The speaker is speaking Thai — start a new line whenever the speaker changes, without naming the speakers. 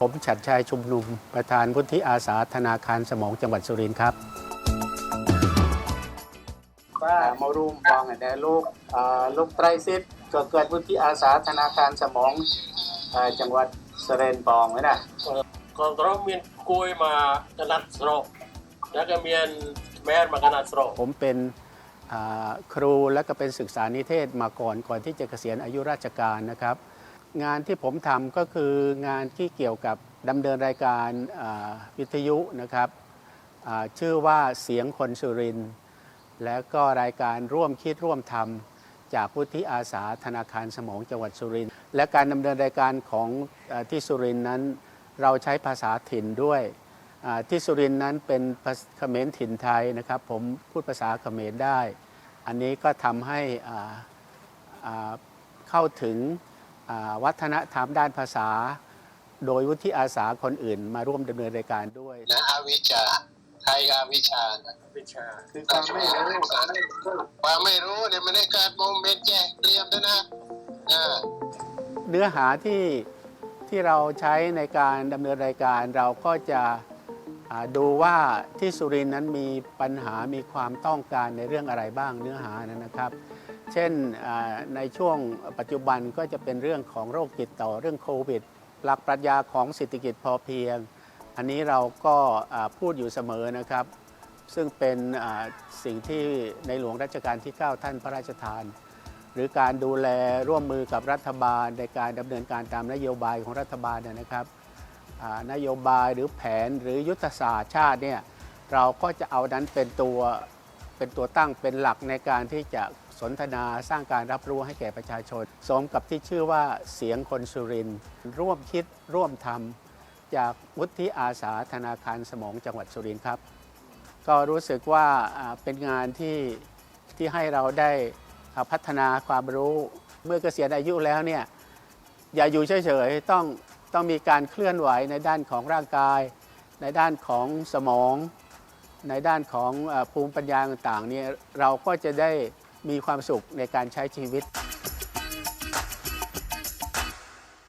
ผมฉัดชัยชุมนุม ประธานพุทธิอาสาธนาคารสมองจังหวัดสุรินทร์ครับ ว่ามรุมมองแในลูกลูกไตรซิดก็เกิดพุทธิอาสาธนาคารสมองจังหวัดสุรินทร์บองไว้นะ
ก็เรามีกลวยมาขนาดสโตรแล้วก็มีแม่มาขนาดสโตร
ผมเป็น ครูและก็เป็นศึกษานิเทศมาก่อนก่อนที่จะเกษียณอายุราชการนะครับ งานที่ผมทำก็คืองานที่เกี่ยวกับดำเนินรายการวิทยุนะครับชื่อว่าเสียงคนสุริน และก็รายการร่วมคิดร่วมทำจากวุฒิอาสาธนาคารสมองจังหวัดสุรินและการดำเนินรายการของอที่สุรินนั้น เราใช้ภาษาถิ่นด้วย ที่สุรินทร์นั้นเป็นภาษาเขมรถิ่นไทยนะครับ ผมพูดภาษาเขมรได้ อันนี้ก็ทำให้อ่าอ่าเข้าถึงอ่าวัฒนธรรมด้านภาษา โดยวุฒิอาสาคนอื่นมาร่วมดำเนินรายการด้วย
นะอวิชชาไทยอวิชชานะ
វិชา
คือความไม่รู้
ความไม่รู้เนี่ยมันได้เกิดโมเมนต์แจ้เตรียมด้วยนะอ่า
เนื้อหาที่ที่เราใช้ในการดำเนินรายการเราก็จะอ่า ดูว่าที่สุรินนั้นมีปัญหามีความต้องการในเรื่องอะไรบ้างเนื้อหานั้นนะครับ เช่นในช่วงปัจจุบันก็จะเป็นเรื่องของโรคติดต่อเรื่องโควิด หลักปรัชญาของเศรษฐกิจพอเพียง อันนี้เราก็พูดอยู่เสมอนะครับ ซึ่งเป็นสิ่งที่ในหลวงรัชกาลที่ 9 ท่านพระราชทาน หรือการดูแลร่วมมือกับรัฐบาลในการดำเนินการตามนโยบายของรัฐบาลนะครับ นโยบายหรือแผนหรือยุทธศาสตร์ชาติเนี่ยเราก็จะเอานั้นเป็นตัวเป็นตัวตั้งเป็นหลักในการที่จะสนทนาสร้างการรับรู้ให้แก่ประชาชน สมกับที่ชื่อว่าเสียงคนสุรินร่วมคิดร่วมทำจากวุฒิอาสาธนาคารสมองจังหวัดสุรินทร์ครับ ก็รู้สึกว่าเป็นงานที่ที่ให้เราได้พัฒนาความรู้เมื่อเกษียณอายุแล้วเนี่ยอย่าอยู่เฉยๆต้อง ต้องมีการเคลื่อนไหวในด้านของร่างกาย ในด้านของสมอง ในด้านของภูมิปัญญาต่างๆเนี่ยเราก็จะได้มีความสุขในการใช้ชีวิต